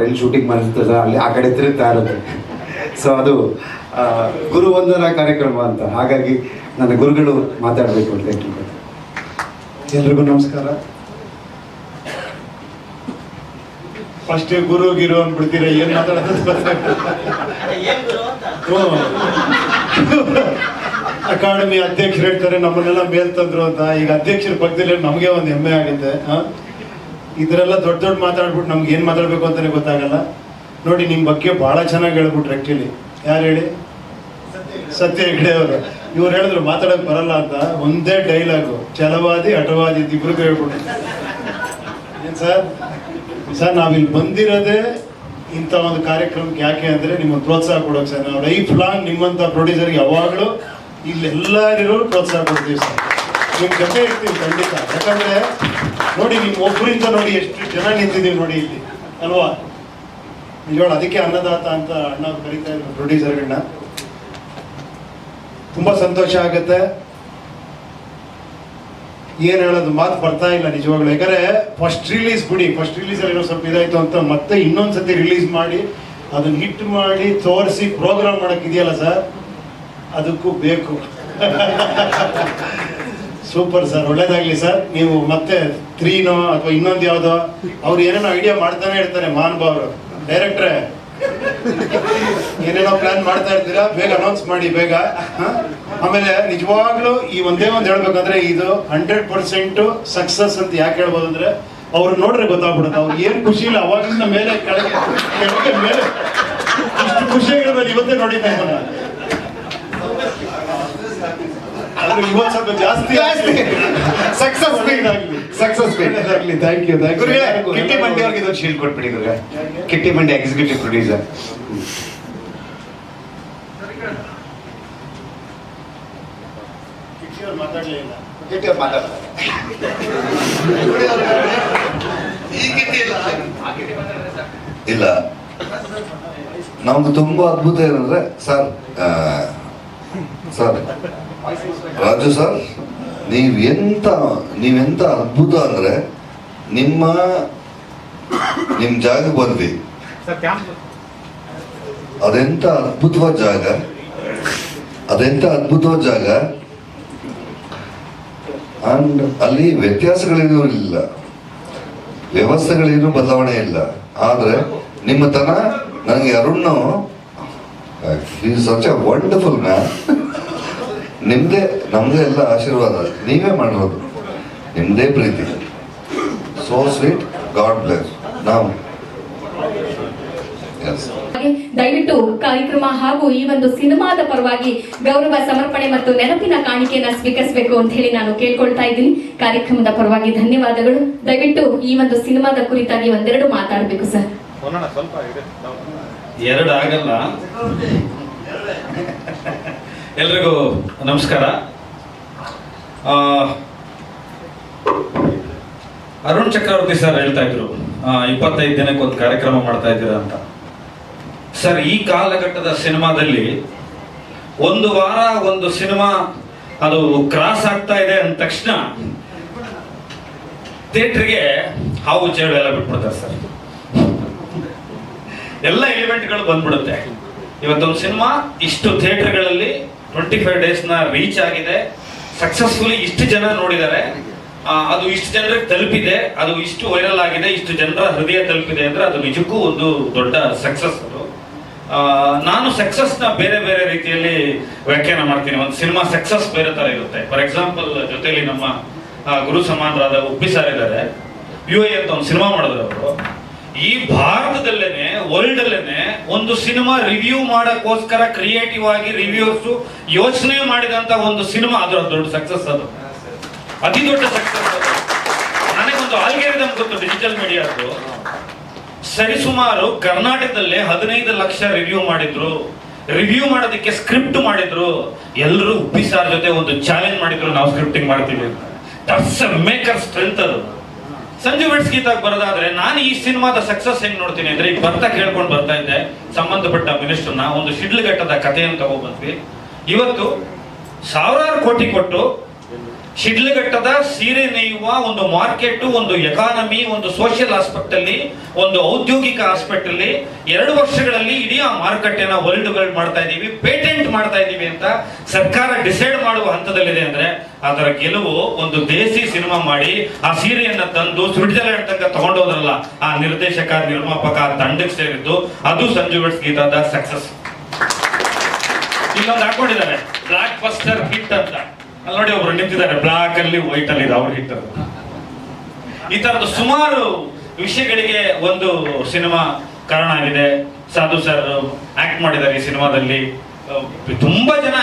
ಅವ್ರು ಎಲ್ಲಿ ಶೂಟಿಂಗ್ ಮಾಡಿರ್ತಾರೆ ಅಲ್ಲಿ ಆ ಕಡೆ ತಿರುಗ್ತಾ ಇರೋದು ಸೊ ಅದು ಗುರು ವಂದನಾ ಕಾರ್ಯಕ್ರಮ ಅಂತ. ಹಾಗಾಗಿ ನನ್ನ ಗುರುಗಳು ಮಾತಾಡಬೇಕು ಅಂತ ಹೇಳ್ತೀನಿ ಎಲ್ರಿಗೂ ನಮಸ್ಕಾರ. ಫಸ್ಟ್ ಗುರು ಗಿರು ಅಂದ್ಬಿಡ್ತೀರ? ಏನ್ ಮಾತಾಡೋದು. ಅಕಾಡೆಮಿ ಅಧ್ಯಕ್ಷರು ಹೇಳ್ತಾರೆ ನಮ್ಮನ್ನೆಲ್ಲ ಮೇಲ್ ತಂದ್ರು ಅಂತ. ಈಗ ಅಧ್ಯಕ್ಷರ ಪಕ್ಕದಲ್ಲಿ ನಮಗೆ ಒಂದು ಹೆಮ್ಮೆ ಆಗುತ್ತೆ? ಇದರೆಲ್ಲ ದೊಡ್ಡ ದೊಡ್ಡ ಮಾತಾಡ್ಬಿಟ್ಟು ನಮ್ಗೆ ಏನು ಮಾತಾಡ್ಬೇಕು ಅಂತಾನೆ ಗೊತ್ತಾಗಲ್ಲ. ನೋಡಿ ನಿಮ್ಮ ಬಗ್ಗೆ ಬಹಳ ಚೆನ್ನಾಗಿ ಹೇಳ್ಬಿಟ್ರು ಆ್ಯಕ್ಚುಲಿ ಯಾರು ಹೇಳಿ? ಸತ್ಯ ಹೆಗ್ಡೆ ಅವರು. ಇವ್ರು ಹೇಳಿದ್ರು ಮಾತಾಡೋಕೆ ಬರಲ್ಲ ಅಂತ. ಒಂದೇ ಡೈಲಾಗು, ಛಲವಾದಿ ಅಟವಾದಿ ಇಬ್ರು ಹೇಳ್ಬಿಟ್ಟು ಏನ್ ಸರ್? ಸರ್ ನಾವಿಲ್ಲಿ ಬಂದಿರೋದೇ ಇಂಥ ಒಂದು ಕಾರ್ಯಕ್ರಮಕ್ಕೆ ಯಾಕೆ ಅಂದ್ರೆ ನಿಮ್ಮ ಪ್ರೋತ್ಸಾಹ ಕೊಡೋಕೆ ಸರ್. ನಾವು ಲೈಫ್ ಲಾಂಗ್ ನಿಮ್ಮಂಥ ಪ್ರೊಡ್ಯೂಸರ್ಗೆ ಯಾವಾಗಲೂ ಇಲ್ಲೆಲ್ಲರಿಗೂ ಪ್ರೋತ್ಸಾಹ ಕೊಡ್ತೀವಿ ಸರ್. ನಿಮ್ಮ ಜೊತೆ ಇರ್ತೀವಿ ಖಂಡಿತ. ಯಾಕಂದ್ರೆ ನೋಡಿ ನಿಮ್ಮ ಒಬ್ಬರಿಂದ ನೋಡಿ ಎಷ್ಟು ಜನ ನಿಂತಿದ್ದೀವಿ ನೋಡಿ ಇಲ್ಲಿ. ಅಲ್ವಾ? ನಿಜವಾಳ ಅದಕ್ಕೆ ಅನ್ನದಾತ ಅಂತ ಅಣ್ಣ ಕರಿತಾ ಇದ್ರು ಪ್ರೊಡ್ಯೂಸರ್ಗಳನ್ನ. ತುಂಬಾ ಸಂತೋಷ ಆಗುತ್ತೆ. ಏನ್ ಹೇಳೋದು, ಮಾತು ಬರ್ತಾ ಇಲ್ಲ ನಿಜವಾಗ್ಲೂ. ಯಾಕಂದ್ರೆ ಫಸ್ಟ್ ರಿಲೀಸ್ ಬಿಡಿ. ಫಸ್ಟ್ ರಿಲೀಸ್ ಅಲ್ಲಿ ಏನೋ ಸ್ವಲ್ಪ ಇದಾಯ್ತು ಅಂತ ಮತ್ತೆ ಇನ್ನೊಂದ್ಸತಿ ರಿಲೀಸ್ ಮಾಡಿ, ಅದನ್ನ ಹಿಟ್ ಮಾಡಿ, ತೋರಿಸಿ ಪ್ರೋಗ್ರಾಮ್ ಮಾಡಕ್ ಇದೆಯಲ್ಲ ಸರ್? ಅದಕ್ಕೂ ಬೇಕು. ಸೂಪರ್ ಸರ್, ಒಳ್ಳೇದಾಗ್ಲಿ ಸರ್. ನೀವು ಮತ್ತೆ ತ್ರೀನೋ ಅಥವಾ ಇನ್ನೊಂದು ಯಾವ್ದೋ, ಅವ್ರು ಏನೇನೋ ಐಡಿಯಾ ಮಾಡ್ತಾನೆ ಇರ್ತಾರೆ ಮಹಾನುಭಾವರು ಡೈರೆಕ್ಟ್ರೆ ಏನೇನೋ ಪ್ಲಾನ್ ಮಾಡ್ತಾ ಇರ್ತೀರಾ, ಬೇಗ ಅನೌನ್ಸ್ ಮಾಡಿ, ಬೇಗ? ಆಮೇಲೆ ನಿಜವಾಗ್ಲೂ ಈ ಒಂದೇ ಒಂದು ಹೇಳ್ಬೇಕಂದ್ರೆ ಇದು ಹಂಡ್ರೆಡ್ ಪರ್ಸೆಂಟ್ ಸಕ್ಸಸ್ ಅಂತ ಯಾಕೆ ಹೇಳ್ಬೋದು ಅಂದ್ರೆ ಅವ್ರು ನೋಡ್ರೆ ಗೊತ್ತಾಗ್ಬಿಡುತ್ತೆ. ಅವ್ರು ಏನ್ ಖುಷಿ ಇಲ್ಲ, ಅವಾಗಿಂದ ಮೇಲೆ ಕೆಳಗೆ ಕೆಳಗೆ ಮೇಲೆ ಇಷ್ಟು ಇವತ್ತೇ ನೋಡಿದ್ದೆ ಇವತ್ತು ಸ್ವಲ್ಪ ಜಾಸ್ತಿ ಸಕ್ಸಸ್ ಒಳ್ಳೆದಾಗ್ಲಿ. ಸಕ್ಸಸ್ ಒಳ್ಳೆದಾಗ್ಲಿ ಥ್ಯಾಂಕ್ ಯು ಥ್ಯಾಂಕ್ ಗುರುಗಳೇ ಕಿಟ್ಟಿ ಮಂಡಿ ಅವ್ರಿಗೆ ಇದೊಂದು ಶೀಲ್ಡ್ ಕೊಟ್ಬಿಡಿ ಗುರುಗಳೇ ಕಿಟ್ಟಿ ಮಂಡಿ ಎಕ್ಸಿಕ್ಯೂಟಿವ್ ಪ್ರೊಡ್ಯೂಸರ್ ಯು ಮಾತಾಡ್ಲೇ ಇಲ್ಲ. ಕಿಟ್ಟಿ ಅವ್ರು ಮಾತಾಡ್ತಾರೆ. ಇಲ್ಲ. ನಮ್ದು ತುಂಬಾ ಅದ್ಭುತ ಏನಂದ್ರೆ ಸರ್ ಸರ್ ರಾಜು ಸರ್ ನೀವೆಂತ ಎಂತ ನೀವೆಂತ ಅದ್ಭುತ ಅಂದ್ರೆ ನಿಮ್ಮ ನಿಮ್ ಜಾಗ ಬಂದ್ವಿ. ಅದೆಂತ ಅದ್ಭುತವಾದ ಜಾಗ? ಅದೆಂತ ಅದ್ಭುತವಾದ ಜಾಗ? ಅಂಡ್ ಅಲ್ಲಿ ವ್ಯತ್ಯಾಸಗಳೇನೂ ಇಲ್ಲ. ವ್ಯವಸ್ಥೆಗಳೇನು ಬದಲಾವಣೆ ಇಲ್ಲ. ಆದ್ರೆ ನಿಮ್ಮ ತನ ನನಗೆ Arun such a wonderful man ನಿಮ್ದೇ ನಮ್ದೇ ಎಲ್ಲ ಆಶೀರ್ವಾದ ನೀವೇ ಮಾಡಿರೋದು ನಿಮ್ದೇ ಪ್ರೀತಿ. ಸೋ ಸ್ವೀಟ್ ಗಾಡ್ ಬ್ಲೆಸ್ ನಾವು. ದಯವಿಟ್ಟು ಕಾರ್ಯಕ್ರಮ ಹಾಗೂ ಈ ಒಂದು ಸಿನಿಮಾದ ಪರವಾಗಿ ಗೌರವ ಸಮರ್ಪಣೆ ಮತ್ತು ನೆನಪಿನ ಕಾಣಿಕೆಯನ್ನ ಸ್ವೀಕರಿಸಬೇಕು ಅಂತ ಹೇಳಿ ನಾನು ಕೇಳ್ಕೊಳ್ತಾ ಇದ್ದೀನಿ. ಕಾರ್ಯಕ್ರಮದ ಪರವಾಗಿ ಧನ್ಯವಾದಗಳು. ದಯವಿಟ್ಟು ಈ ಒಂದು ಸಿನಿಮಾದ ಕುರಿತಾಗಿ ಒಂದೆರಡು ಮಾತಾಡಬೇಕು ಸರ್. ಎರಡು ಆಗಲ್ಲ. ಎಲ್ರಿಗೂ ನಮಸ್ಕಾರ. ಅರುಣ್ ಚಕ್ರವರ್ತಿ ಸರ್ ಹೇಳ್ತಾ ಇದ್ರು ಇಪ್ಪತ್ತೈದು ದಿನಕ್ಕೆ ಒಂದು ಕಾರ್ಯಕ್ರಮ ಮಾಡ್ತಾ ಇದ್ದೀರಾ ಅಂತ. ಸರ್, ಈ ಕಾಲಘಟ್ಟದ ಸಿನಿಮಾದಲ್ಲಿ ಒಂದು ವಾರ ಒಂದು ಸಿನಿಮಾ ಅದು ಕ್ರಾಸ್ ಆಗ್ತಾ ಇದೆ ಅಂದ ತಕ್ಷಣ ಥಿಯೇಟ್ರಿಗೆ ಹಾವು ಚೇಳು ಎಲ್ಲ ಬಿಟ್ಬಿಡ್ತಾರೆ ಸರ್. ಎಲ್ಲ ಎಲಿಮೆಂಟ್ಗಳು ಬಂದ್ಬಿಡುತ್ತೆ. ಇವತ್ತೊಂದು ಸಿನಿಮಾ ಇಷ್ಟು ಥಿಯೇಟರ್ಗಳಲ್ಲಿ ಟ್ವೆಂಟಿ ಫೈವ್ ಡೇಸ್ನ ರೀಚ್ ಆಗಿದೆ. ಸಕ್ಸಸ್ಫುಲಿ ಇಷ್ಟು ಜನ ನೋಡಿದ್ದಾರೆ. ಅದು ಇಷ್ಟು ಜನರಿಗೆ ತಲುಪಿದೆ. ಅದು ಇಷ್ಟು ವೈರಲ್ ಆಗಿದೆ. ಇಷ್ಟು ಜನರ ಹೃದಯ ತಲುಪಿದೆ ಅಂದ್ರೆ ಅದು ನಿಜಕ್ಕೂ ಒಂದು ದೊಡ್ಡ ಸಕ್ಸಸ್ ಅದು. ನಾನು ಸಕ್ಸಸ್ನ ಬೇರೆ ಬೇರೆ ರೀತಿಯಲ್ಲಿ ವ್ಯಾಖ್ಯಾನ ಮಾಡ್ತೀನಿ. ಒಂದು ಸಿನಿಮಾ ಸಕ್ಸಸ್ ಬೇರೆ ತರ ಇರುತ್ತೆ. ಫಾರ್ ಎಕ್ಸಾಂಪಲ್ ಜೊತೆಯಲ್ಲಿ ನಮ್ಮ ಗುರು ಸಮಾನರಾದ ಉಪ್ಪಿ ಸರ್ ಇದ್ದಾರೆ. ಯು ಎ ಅಂತ ಒಂದು ಸಿನಿಮಾ ಮಾಡಿದ್ರು ಅವರು. ಈ ಭಾರತದಲ್ಲೇನೆ ವರ್ಲ್ಡ್ ಅಲ್ಲೇನೆ ಒಂದು ಸಿನಿಮಾ ರಿವ್ಯೂ ಮಾಡಕ್ಕೋಸ್ಕರ ಕ್ರಿಯೇಟಿವ್ ಆಗಿ ರಿವ್ಯೂರ್ಸ್ ಯೋಚನೆ ಮಾಡಿದಂತ ಒಂದು ಸಿನಿಮಾ. ಅದ್ರ ದೊಡ್ಡ ಸಕ್ಸಸ್ ಅದು. ಅತಿ ದೊಡ್ಡ ಸಕ್ಸಸ್ ಅದು. ನನಗೊಂದು ಆಲ್ಗೇರಿದಮ್ ಗೊತ್ತು ಡಿಜಿಟಲ್ ಮೀಡಿಯಾದ್ದು ಸರಿಸುಮಾರು ಕರ್ನಾಟಕದಲ್ಲೇ ಹದಿನೈದು ಲಕ್ಷ ರಿವ್ಯೂ ಮಾಡಿದ್ರು. ರಿವ್ಯೂ ಮಾಡೋದಕ್ಕೆ ಸ್ಕ್ರಿಪ್ಟ್ ಮಾಡಿದ್ರು. ಎಲ್ಲರೂ ಉಪ್ಪಿ ಸಾರ್ ಜೊತೆ ಒಂದು ಚಾಲೆಂಜ್ ಮಾಡಿದ್ರು ನಾವು ಸ್ಕ್ರಿಪ್ಟಿಂಗ್ ಮಾಡ್ತೀವಿ ಅಂತ. ದಟ್ಸ್ ಮೇಕರ್ ಸ್ಟ್ರೆಂತ್ ಅದು. ಸಂಜು ಬೆಟ್ಸ್ ಗೀತಾಗ ಬರೋದಾದ್ರೆ, ನಾನು ಈ ಸಿನಿಮಾದ ಸಕ್ಸಸ್ ಹೆಂಗ್ ನೋಡ್ತೀನಿ ಅಂದ್ರೆ, ಈಗ ಬರ್ತಾ ಕೇಳ್ಕೊಂಡು ಬರ್ತಾ ಇದ್ದೆ, ಸಂಬಂಧಪಟ್ಟ ಮಿನಿಸ್ಟರ್ನ, ಒಂದು ಶಿಡ್ಲಘಟ್ಟದ ಕಥೆಯನ್ನು ತಗೊಂಡ್ಬಂದ್ವಿ ಇವತ್ತು ಸಾವಿರಾರು ಕೋಟಿ ಕೊಟ್ಟು ಶಿಡ್ಲಘಟ್ಟದ ಸೀರೆ ನೇಯುವ ಒಂದು ಮಾರ್ಕೆಟ್, ಒಂದು ಎಕಾನಮಿ ಒಂದು ಸೋಷಿಯಲ್ ಆಸ್ಪೆಕ್ಟ್ ಅಲ್ಲಿ, ಒಂದು ಔದ್ಯೋಗಿಕ ಆಸ್ಪೆಕ್ಟ್ ಅಲ್ಲಿ ಎರಡು ವರ್ಷಗಳಲ್ಲಿ ಇಡೀ ಆ ಮಾರುಕಟ್ಟೆನ ವರ್ಲ್ಡ್ ವರ್ಲ್ಡ್ ಮಾಡ್ತಾ ಇದೀವಿ ಪೇಟೆಂಟ್ ಮಾಡ್ತಾ ಇದೀವಿ ಅಂತ ಸರ್ಕಾರ ಡಿಸೈಡ್ ಮಾಡುವ ಹಂತದಲ್ಲಿದೆ ಅಂದ್ರೆ ಅದರ ಗೆಲುವು ಒಂದು ದೇಸಿ ಸಿನಿಮಾ ಮಾಡಿ ಆ ಸೀರೆಯನ್ನ ತಂದು ಸ್ವಿಟ್ಜರ್ಲೆಂಡ್ ತನಕ ತಗೊಂಡೋದ್ರಲ್ಲ, ಆ ನಿರ್ದೇಶಕ, ನಿರ್ಮಾಪಕ ತಂಡಕ್ಕೆ ಸೇರಿದ್ದು, ಅದು ಸಂಜು ಗೀತಾದ ಸಕ್ಸಸ್ ಇಲ್ಲೊಂದು ಹಾಕೊಂಡಿದ್ದಾರೆ. ಬ್ಲಾಕ್ ಬಸ್ಟರ್ ಹಿಟ್ ಅಂತ. ಅಲ್ಲಿ ನೋಡಿ ಒಬ್ರು ನಿಂತಿದ್ದಾರೆ ಬ್ಲಾಕ್ ಅಲ್ಲಿ ವೈಟ್ ಅಲ್ಲಿ ಅವ್ರ ಈ ತರದ ಸುಮಾರು ವಿಷಯಗಳಿಗೆ ಒಂದು ಸಿನಿಮಾ ಕಾರಣ ಆಗಿದೆ. ಸಾಧು ಸರ್ ಆಕ್ಟ್ ಮಾಡಿದ್ದಾರೆ ಈ ಸಿನಿಮಾದಲ್ಲಿ. ತುಂಬಾ ಜನ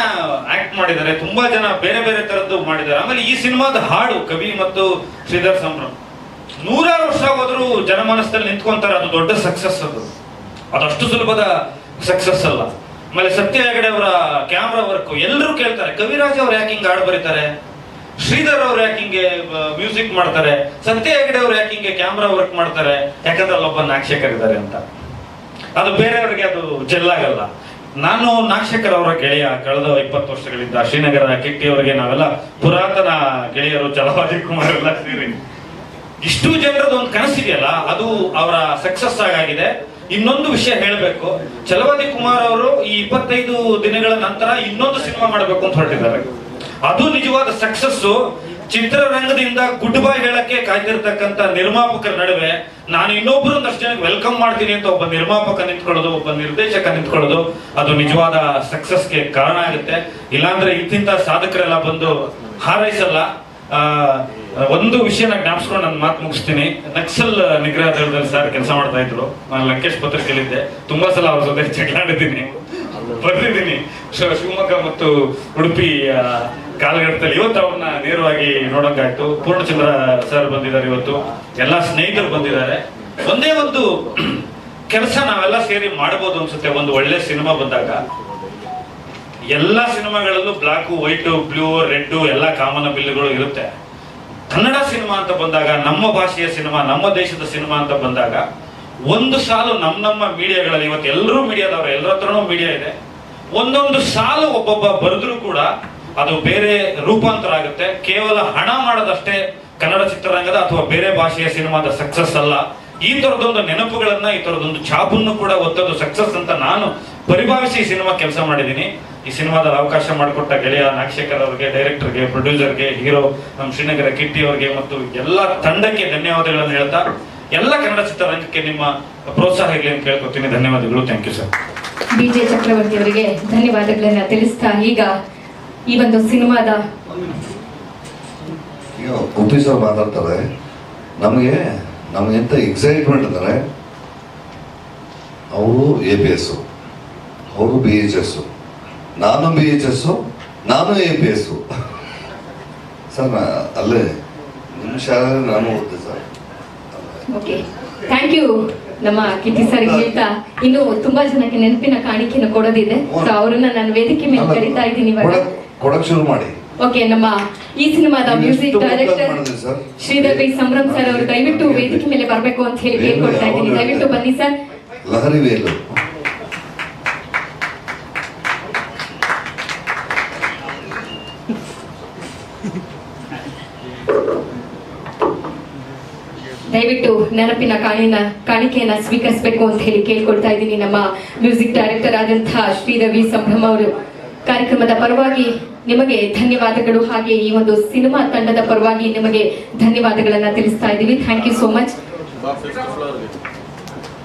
ಆಕ್ಟ್ ಮಾಡಿದ್ದಾರೆ, ತುಂಬಾ ಜನ ಬೇರೆ ಬೇರೆ ತರದ್ದು ಮಾಡಿದ್ದಾರೆ. ಆಮೇಲೆ ಈ ಸಿನಿಮಾದ ಹಾಡು ಕವಿ ಮತ್ತು ಶ್ರೀಧರ್ ಸಂಭ್ರಮ್. ನೂರಾರು ವರ್ಷ ಹೋದ್ರು ಜನಮಾನಸದಲ್ಲಿ ನಿಂತ್ಕೊಂತಾರೆ, ಅದು ದೊಡ್ಡ ಸಕ್ಸಸ್ ಅದು. ಅದಷ್ಟು ಸುಲಭದ ಸಕ್ಸಸ್ ಅಲ್ಲ. ಆಮೇಲೆ ಸತ್ಯ ಹೆಗಡೆ ಅವರ ಕ್ಯಾಮ್ರಾ ವರ್ಕ್ ಎಲ್ಲರೂ ಕೇಳ್ತಾರೆ. ಕವಿರಾಜ್ ಅವ್ರು ಯಾಕೆ ಹಿಂಗೆ ಹಾಡು ಬರೀತಾರೆ? ಶ್ರೀಧರ್ ಅವ್ರು ಯಾಕೆ ಹಿಂಗೆ ಮ್ಯೂಸಿಕ್ ಮಾಡ್ತಾರೆ? ಸತ್ಯ ಹೆಗಡೆ ಅವ್ರು ಯಾಕೆ ಹಿಂಗೆ ಕ್ಯಾಮ್ರಾ ವರ್ಕ್ ಮಾಡ್ತಾರೆ? ಯಾಕಂದ್ರೆ ಅಲ್ಲೊಬ್ಬ ನಾಕ್ಷಕರ್ ಇದ್ದಾರೆ ಅಂತ. ಅದು ಬೇರೆಯವರಿಗೆ ಅದು ಜೆಲ್ಲಾಗಲ್ಲ ನಾನು ನಾಕ್ಷಕರ್ ಅವರ ಗೆಳೆಯ. ಕಳೆದ ಇಪ್ಪತ್ತು ವರ್ಷಗಳಿಂದ ಶ್ರೀನಗರ ಕಿಟ್ಟಿ ಅವರಿಗೆ ನಾವೆಲ್ಲ ಪುರಾತನ ಗೆಳೆಯರು ಚಲವಾದಿ ಕುಮಾರ್ ಎಲ್ಲ ಸೇರಿ. ಇಷ್ಟು ಜನರದ್ದು ಒಂದು ಕನಸಿದೆಯಲ್ಲ, ಅದು ಅವರ ಸಕ್ಸಸ್ ಆಗಿದೆ ಇನ್ನೊಂದು ವಿಷಯ ಹೇಳಬೇಕು. ಚಲವಾದಿ ಕುಮಾರ್ ಅವರು ಈ ಇಪ್ಪತ್ತೈದು ದಿನಗಳ ನಂತರ ಇನ್ನೊಂದು ಸಿನಿಮಾ ಮಾಡಬೇಕು ಅಂತ ಹೊರಟಿದ್ದಾರೆ. ಅದು ನಿಜವಾದ ಸಕ್ಸಸ್ ಚಿತ್ರರಂಗದಿಂದ ಗುಡ್ ಬೈ ಹೇಳಕ್ಕೆ ಕಾಯ್ದಿರ್ತಕ್ಕಂಥ ನಿರ್ಮಾಪಕರ ನಡುವೆ ನಾನು ಇನ್ನೊಬ್ಬರು ಒಂದಷ್ಟು ಜನಕ್ಕೆ ವೆಲ್ಕಮ್ ಮಾಡ್ತೀನಿ ಅಂತ ಒಬ್ಬ ನಿರ್ಮಾಪಕ ನಿಂತ್ಕೊಳ್ಳೋದು, ಒಬ್ಬ ನಿರ್ದೇಶಕ ನಿಂತ್ಕೊಳ್ಳೋದು, ಅದು ನಿಜವಾದ ಸಕ್ಸಸ್ಗೆ ಕಾರಣ ಆಗುತ್ತೆ. ಇಲ್ಲಾಂದ್ರೆ ಇಂತಿಂತ ಸಾಧಕರೆಲ್ಲ ಬಂದು ಹಾರೈಸಲ್ಲ. ಒಂದು ವಿಷಯನ ಜ್ಞಾಪಿಸ್ಕೊಂಡು ನನ್ನ ಮಾತು ಮುಗಿಸ್ತೀನಿ. ನಕ್ಸಲ್ ನಿಗ್ರಹ ದಳದಲ್ಲಿ ಸರ್ ಕೆಲಸ ಮಾಡ್ತಾ ಇದ್ರು. ನಾನು ಲಂಕೇಶ್ ಪತ್ರಿಕೆಯಲ್ಲಿದ್ದೆ. ತುಂಬಾ ಸಲ ಅವ್ರ ಜೊತೆ ಜಗಳಾಡಿದ್ದೀನಿ. ಬರ್ದಿದ್ದೀನಿ ಶಿವ- ಶಿವಮೊಗ್ಗ ಮತ್ತು ಉಡುಪಿ ಕಾಲಘಟ್ಟದಲ್ಲಿ ಇವತ್ತು ಅವ್ರನ್ನ ನೇರವಾಗಿ ನೋಡೋಕ್ಕಾಯ್ತು ಪೂರ್ಣಚಂದ್ರ ಸರ್ ಬಂದಿದ್ದಾರೆ ಇವತ್ತು. ಎಲ್ಲಾ ಸ್ನೇಹಿತರು ಬಂದಿದ್ದಾರೆ. ಒಂದೇ ಒಂದು ಕೆಲಸ ನಾವೆಲ್ಲ ಸೇರಿ ಮಾಡಬಹುದು ಅನ್ಸುತ್ತೆ. ಒಂದು ಒಳ್ಳೆ ಸಿನಿಮಾ ಬಂದಾಗ. ಎಲ್ಲ ಸಿನಿಮಾಗಳಲ್ಲೂ ಬ್ಲಾಕು, ವೈಟು, ಬ್ಲೂ ರೆಡ್ ಎಲ್ಲ ಕಾಮನ್ ಬಿಲ್ಗಳು ಇರುತ್ತೆ. ಕನ್ನಡ ಸಿನಿಮಾ ಅಂತ ಬಂದಾಗ, ನಮ್ಮ ಭಾಷೆಯ ಸಿನಿಮಾ, ನಮ್ಮ ದೇಶದ ಸಿನಿಮಾ ಅಂತ ಬಂದಾಗ, ಒಂದು ಸಾಲು ನಮ್ಮ ನಮ್ಮ ಮೀಡಿಯಾಗಳಲ್ಲಿ ಇವತ್ತು ಎಲ್ಲರೂ ಮೀಡಿಯಾದವರು, ಎಲ್ಲರ ಹತ್ರನೂ ಮೀಡಿಯಾ ಇದೆ. ಒಂದೊಂದು ಸಾಲು ಒಬ್ಬೊಬ್ಬ ಬರೆದ್ರೂ ಕೂಡ ಅದು ಬೇರೆ ರೂಪಾಂತರ ಆಗುತ್ತೆ. ಕೇವಲ ಹಣ ಮಾಡೋದಷ್ಟೇ ಕನ್ನಡ ಚಿತ್ರರಂಗದ ಅಥವಾ ಬೇರೆ ಭಾಷೆಯ ಸಿನಿಮಾದ ಸಕ್ಸಸ್ ಅಲ್ಲ. ಈ ತರದೊಂದು ನೆನಪುಗಳನ್ನ ಈ ತರದೊಂದು ಛಾಪನ್ನು ಕೂಡ ಒತ್ತದು ಸಕ್ಸಸ್ ಅಂತ ನಾನು ಪರಿಭಾವಿಸಿ ಈ ಸಿನಿಮಾ ಕೆಲಸ ಮಾಡಿದ್ದೀನಿ. ಈ ಸಿನಿಮಾದಲ್ಲಿ ಅವಕಾಶ ಮಾಡಿಕೊಟ್ಟ ಗೆಳೆಯ ನಾಗಶೇಖರ್ ಅವರಿಗೆ ಡೈರೆಕ್ಟರ್ಗೆ ಪ್ರೊಡ್ಯೂಸರ್ಗೆ ಹೀರೋ ನಮ್ಮ ಶ್ರೀನಗರ ಕಿಟ್ಟಿ ಅವರಿಗೆ ಮತ್ತು ಎಲ್ಲ ತಂಡಕ್ಕೆ ಧನ್ಯವಾದಗಳನ್ನು ಹೇಳ್ತಾ ಎಲ್ಲ ಕನ್ನಡ ಚಿತ್ರರಂಗಕ್ಕೆ ನಿಮ್ಮ ಪ್ರೋತ್ಸಾಹ ಇರಲಿ ಅಂತ ಕೇಳ್ಕೊತೀನಿ. ಧನ್ಯವಾದಗಳು. Thank you sir B J Chakravarthy ಅವರಿಗೆ ಧನ್ಯವಾದಗಳನ್ನು ತಿಳಿಸ್ತಾ ಈಗ ಈ ಒಂದು ಸಿನಿಮಾದ ಮಾತಾಡ್ತಾರೆ. ನಮಗೆ ನಮಗೆಂತ ಎಕ್ಸೈಟ್ಮೆಂಟ್ ಅಂದರೆ ಅವರು ಎ ಪಿ ಎಸ್ಸು ಅವರು ಬಿ ಎಚ್ ಎಸ್ಸು ನಾನು ಬಿ ಎಚ್ ಎಸ್ಸು ನಾನು ಎ ಪಿ ಎಸ್ಸು ಸರ್ ಅಲ್ಲೇ ನಿಮ್ಮ ಶಾಲೆ ನಾನು ಓದ್ತೀನಿ ಸರ್. ಓಕೆ ಥ್ಯಾಂಕ್ ಯು ನಮ್ಮ ಕಿಟ್ಟಿ ಸರ್ ಹೇಳ್ತಾ. ಇನ್ನು ತುಂಬಾ ಜನಕ್ಕೆ ನೆನಪಿನ ಕಾಣಿಕೆಯನ್ನು ಕೊಡೋದಿದೆ. ಸೊ ಅವರನ್ನು ನಾನು ವೇದಿಕೆ ಮೇಲೆ ಕರಿತಾ ಇದ್ದೀನಿ ಕೊಡಕ್ ಶುರು ಮಾಡಿ. ಓಕೆ ನಮ್ಮ ಈ ಸಿನಿಮಾದ music director? Shridhar B Sambhram sir ಅವರು ದಯವಿಟ್ಟು ವೇದಿಕೆ ಮೇಲೆ ಬರಬೇಕು ಅಂತ ಹೇಳಿ ಕೇಳ್ಕೊಳ್ತಾ ಇದ್ದೀನಿ. ದಯವಿಟ್ಟು ಬನ್ನಿ ಸರ್. ಲಹರಿ ವೇಲು. ದಯವಿಟ್ಟು ನೆನಪಿನ ಕಾಣಿನ ಕಾಣಿಕೆಯನ್ನ ಸ್ವೀಕರಿಸಬೇಕು ಅಂತ ಹೇಳಿ ಕೇಳ್ಕೊಳ್ತಾ ಇದ್ದೀನಿ ನಮ್ಮ ಮ್ಯೂಸಿಕ್ ಡೈರೆಕ್ಟರ್ ಆದಂತಹ ಶ್ರೀ ರವಿ ಸಂಭ್ರಮ್ ಅವರು. ಕಾರ್ಯಕ್ರಮದ ಪರವಾಗಿ ನಿಮಗೆ ಧನ್ಯವಾದಗಳು. ಹಾಗೆ ಈ ಒಂದು ಸಿನಿಮಾ ತಂಡದ ಪರವಾಗಿ ನಿಮಗೆ ಧನ್ಯವಾದಗಳನ್ನ ತಿಳಿಸ್ತಾ ಇದ್ದೀವಿ. ಥ್ಯಾಂಕ್ ಯು ಸೋ ಮಚ್